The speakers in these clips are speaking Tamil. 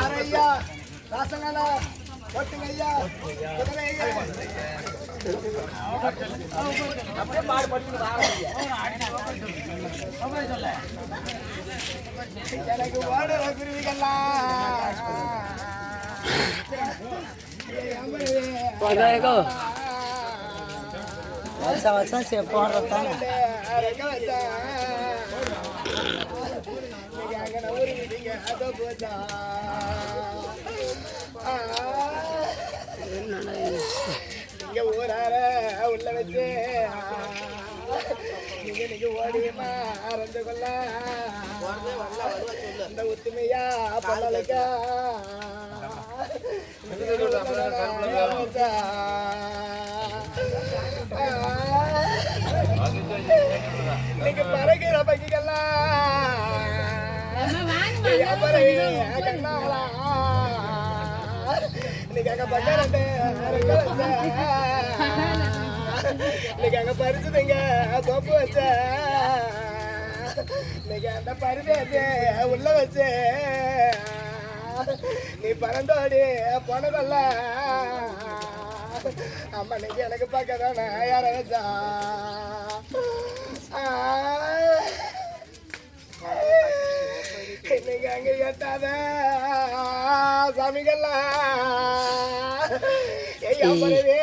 அரையா ராசங்கல ஒட்டுங்கய்யா குதிரையா எனக்கு ஓடுற குருவிகள்லாம் வருஷம் வருஷம் சே போடுறதானே ஊரார உள்ள வச்சு நீங்க நீங்க ஓடியமா கொள்ள ஒத்துமையா பல்லலுக்கா இன்னைக்கு பறக்கிற இன்னைக்கு அங்க பறிச்சுதுங்க தோப்பு வச்ச. இன்னைக்கு அந்த பருதி உள்ள வச்சு. நீ பறந்தோடி போனதல்ல. அம்மா இன்னைக்கு எனக்கு பார்க்கதானே யார வச்சா? அங்க எட்டாத சாமிகள்லாம் ஐயா பரவே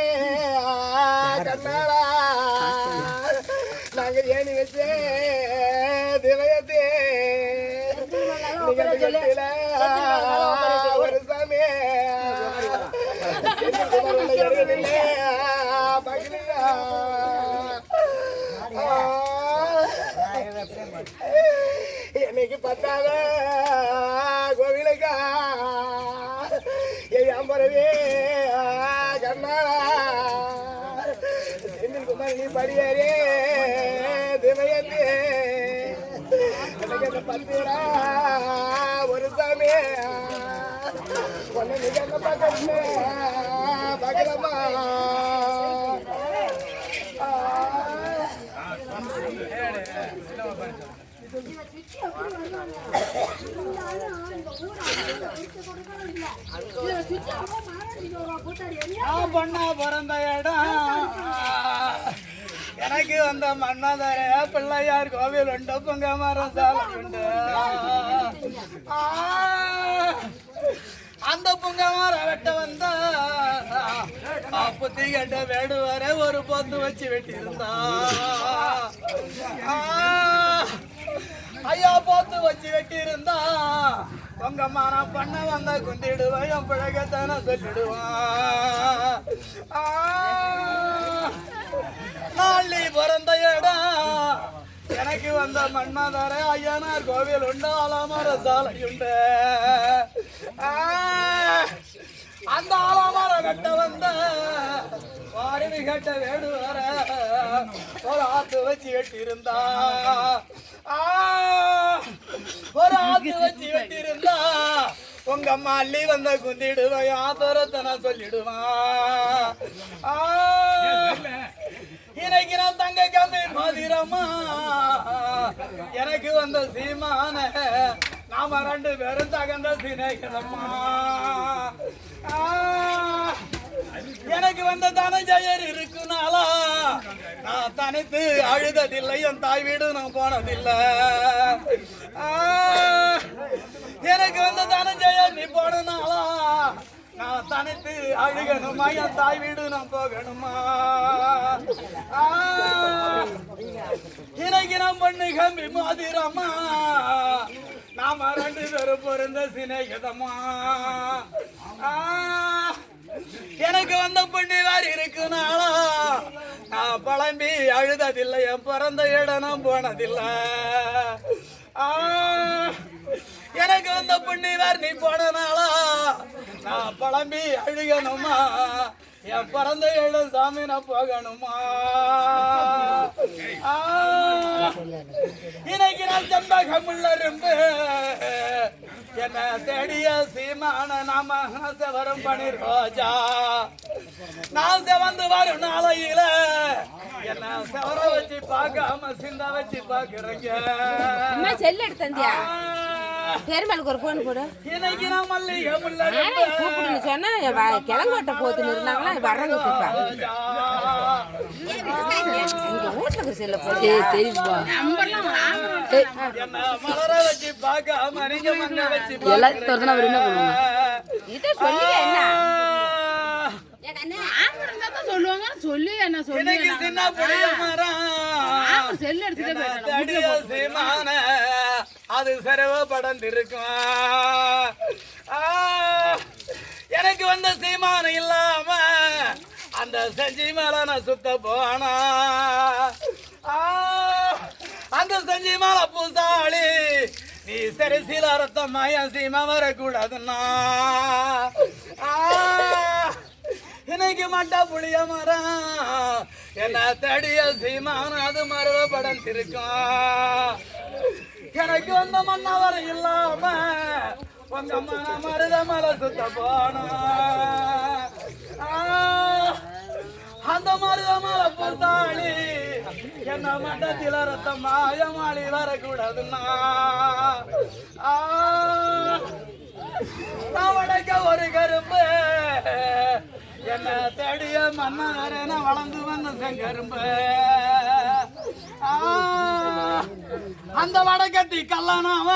கண்ணாடா நாங்க ஏணி வச்சு திவயத்தே. ஒரு சாமி? என்னைக்கு பத்தாத ஒரு சாமி ஒன்னு பார்க்கலாமா நான் பொண்ணா பிறந்த இடம். எனக்கு வந்த மன்னதர பிள்ளையார் கோவில் உண்டு பொங்க மரம் சாலை உண்டு. அந்த பொங்க மரம் வெட்ட வந்தா புத்தி கட்ட வேடுவர ஒரு பொந்து வச்சு வெட்டியிருந்தா. ஐயா போத்து வச்சு வெட்டியிருந்தா. உங்க மாறா பண்ண வந்த குந்திடுவான் என் பிழைக்கத்தான சொல்லிடுவான். ஆ, நாளி பிறந்த இடம் எனக்கு வந்த மன்மதர ஐயனார் கோவில் உண்டு ஆலாமர சாலை உண்டு. அந்த ஆலாமர கட்ட வந்த வாரிவி கட்ட வேடு வர ஒரு ஆத்து வச்சு வெட்டியிருந்தா. ஒரு ஆத்து வச்சு வெட்டியிருந்தா உங்க அம்மா அள்ளி வந்த குந்திடுவேன் ஆத்தரத்தை நான் சொல்லிடுவான் ஆ, தங்க கம்பி மதிரமா. எனக்கு வந்த சீமான நாம ரெண்டு பேரும் தகந்த சிநேகிதம்மா. எனக்கு வந்த தனஞ்சயர் இருக்குனாலா நான் தனித்து அழுததில்லை என் தாய் வீடு நான் போனதில்லை. எனக்கு வந்த தனஞ்சயர் நீ போனனாலா நான் தனித்து அழுகணுமா என் தாய் வீடு நான் போகணுமா? ஆ, இன்னைக்கு பண்ணு கம்பி மாதிரமா நாம ரெண்டு பேரும் பொருந்த சிநேகிதமா? எனக்கு வந்த பொண்ணு வேற இருக்குனாலா நான் பழம்பி அழுததில்லை என் பிறந்த இடம் போனதில்லை. ஆ, எனக்கு வந்த பொண்ணு வேற நீ போனனாலா நான் பழம்பி அழுகணுமா? என் பிறந்த இடம் சாமி நான் போகணுமா இன்னைக்கு நான் செம்பகமுள்ள என்ன தேடிய சீமான நாம செவரும் பனி ரோஜா. நான் செவந்து வரும் நாளையில என்ன சவர வச்சு பார்க்காம சிந்தா வச்சு பாக்குறீங்க அம்மா செல் எடுத்து தந்தியா? பெருமாளுக்கு ஒரு ஃபோன் போடு கூப்பிடுன்னு சொன்னா வ- கிழங்கோட்டை போத்துன்னு இருந்தாங்களா செல்ல வச்சு எல்லாத்தையும் திறந்தா அவர் என்ன பண்ணுவாங்க? இதை சொல்லி என்ன? சொல்லுவாங்க. சொல்லி என்ன சொல்லி எனக்கு சின்ன புளிய மரம். செல் எடுத்துட்டு அது சரவ படர்ந்திருக்கும் ஆ, எனக்கு வந்த சீமானம் இல்லாம அந்த செஞ்சி மேல நான் சுத்த போனா. ஆ, அந்த செஞ்சி மேல பூசாளி நீ சரிசில ரத்தம் மயம் சீமா வரக்கூடாதுன்னா. ஆ, இன்னைக்கு மட்டா புளிய மரம். என்ன தடிய சீமான அது மரவ படம் திருக்கும். எனக்கு வந்த வர இல்லாம உங்க மன மருத மலை சுத்த அந்த மருத மலை பொறுத்தாளி என்ன மட்டத்தில் ரத்த மாயமாளி வரக்கூடாதுன்னா. ஆ, ஒரு கரும்பு. என்ன தேடிய மன்னரேன வளர்ந்து வந்த செங்கரும்பு. அந்த வடக்கத்தி கல்லனாவ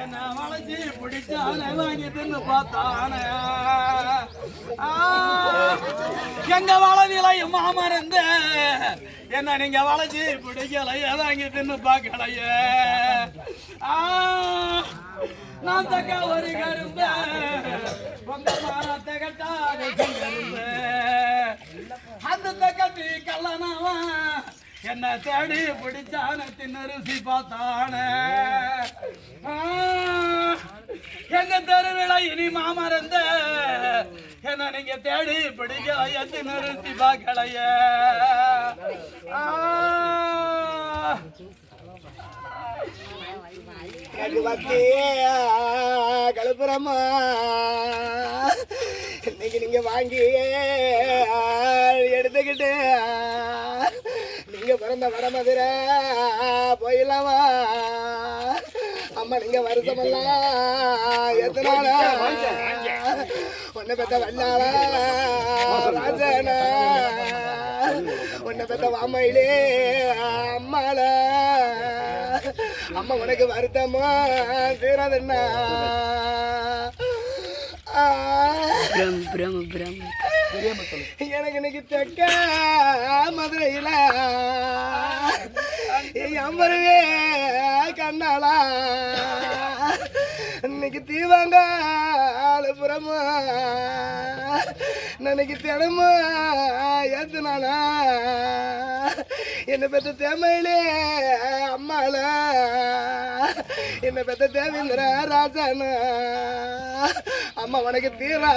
என்ன வளைச்சி பிடிச்சானே வாங்கி தின்னு பார்த்தானே. ஆ, எங்க வளவிலையும் மாமருந்து என்ன நீங்க வளைச்சி பிடிக்கலையே வாங்கி தின்னு பார்க்கலையே. ஆ, நான் தக்க ஒரு கரும்பு உங்க மாறத்தை கட்டாத அந்த தக்கத்தி கல்லனாவன் என்ன தேடி பிடிச்சான தின்னரிசி பார்த்தானே. எங்க தெருவிழா இனி மாமருந்த என்ன நீங்க தேடி பிடிக்கலைய தின்னரிசி பார்க்கலைய. ஆ, இன்னைக்கு நீங்க வாங்கி எடுத்துக்கிட்டு பிறந்த வடமதுரை போயிடலாமா அம்மா நீங்க வருஷமெல்லாம் எத்தனால? ஒன்ன பெத்த வல்லாள ராஜனா? உன்னை பெத்த வாமையிலே அம்மால அம்மா உனக்கு வருத்தமா? தீராதுண்ணா? பிரம் பிரம்ம பிரம்ம பிரம்ம. எனக்கு இன்னைக்கு தெக்க மதுரையில. என் கண்ணாளா இன்னைக்கு தீவாங்க ஆளுபுறமா நினைக்கு தினமா ஏத்துனானா. என்ன பெற்ற தேமையிலே அம்மால என்ன பெற்ற தேவேந்திர ராஜானா. அம்மா உனக்கு தீரா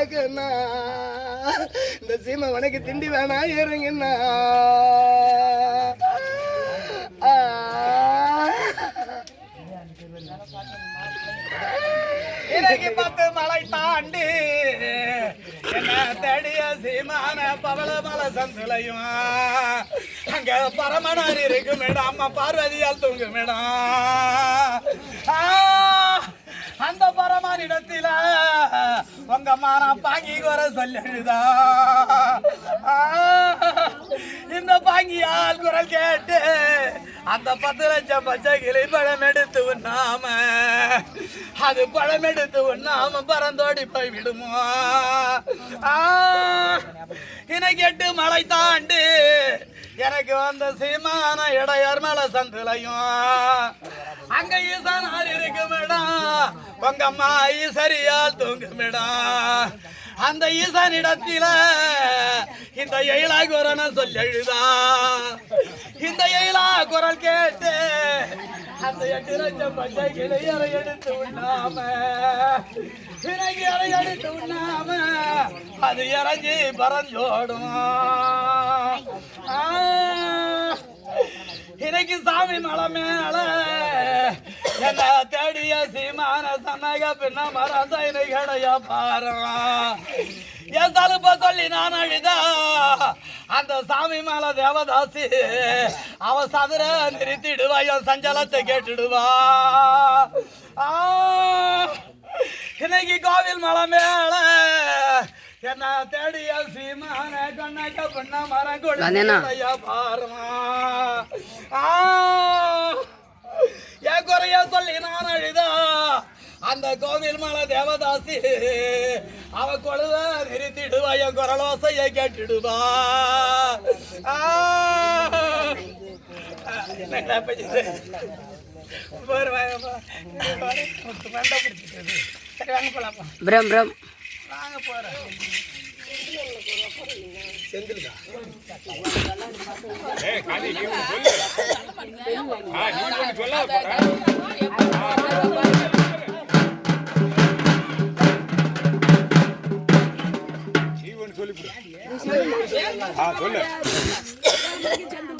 ஏக்குன்னா இந்த சீமை உனக்கு திண்டி வேணா ஏறுங்கண்ணா இறங்கி பார்த்து பத்து மலை தாண்டி என்ன தேடிய சீமான பவள மலை சந்திலையும். அங்க பரமனார் இருக்கு மேடம் அம்மா பார்வதியால் தூங்கு மேடம் அந்த அந்த பரமனிடத்தில உங்க மானா பாங்கி வர சொல்லுதா இந்த பாங்கியால் குரல் கேட்டு அந்த பத்து லட்சம் பச்சை கிளி பழம் எடுத்து உண்ணாம அது பழம் எடுத்து உண்ணாம பறந்தோடி போய் விடுமோ ஆ, இன்னைக்கு மலை தாண்டு எனக்கு வந்த சீமான இடையார் மேல சந்திலையும். அங்க ஈசானார் இருக்கும் இடம் உங்க அம்மா ஈசரியால் தூங்கு அந்த ஈசானிடத்தில இந்த எயிலா குரனை சொல்லி எழுதா. இந்த எயிலா குரல் கேட்டு அந்த எட்டு லட்சம் பச்சை கிளையரை எடுத்து உண்ணாம பிறகு இறை எடுத்து உண்ணாம அது இறஞ்சி பறஞ்சோடும். ஆ, இன்னைக்கு சாமி மலை மேல என்ன தேடிய சீமான சன்னக பின்ன மரசைனு கடைய பாரு. என் தலுப்ப சொல்லி நான் அழுதா அந்த சாமி மேல தேவதாசி அவ சதுர நிறுத்திடுவா என் சஞ்சலத்தை கேட்டுடுவா. இன்னைக்கு கோவில் மலை மேல என்ன தேடிய சீமான கண்ணக்க பண்ண மரம்? கொடுத்து பாருமா. என் குறைய சொல்லி நான் அழுதா. அந்த கோவில் மலை தேவதாசி அவ கொழுவ நிறுத்திடுவா என் குரலோசைய கேட்டுடுவா. ஆ. என்னடா பேசுது? போரு வாங்கப்பா. மண்டை பிடிச்சிட்டது. சரி வாங்க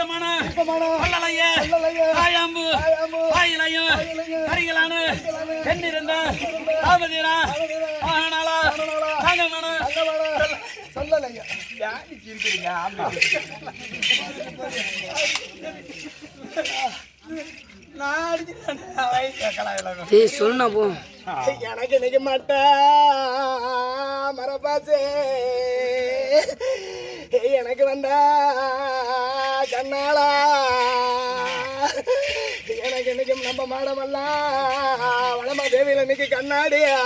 சாஞ்சா கலகலன்னு முத்துமணி எந்தாளி முடிஞ்சா கலகலன்னு சொல்லலைங்க நான் அடிச்சு ஏய் சொல்லுண்ணா போ. எனக்கு நிக்க மாட்டா. மரபாசே எனக்கு வந்தா கண்ணாளா எனக்கு இன்னைக்கு நம்ம மாடமெல்லாம் வளமா தேவியில இன்னைக்கு கண்ணாடியா.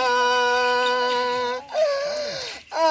போய் ஆ.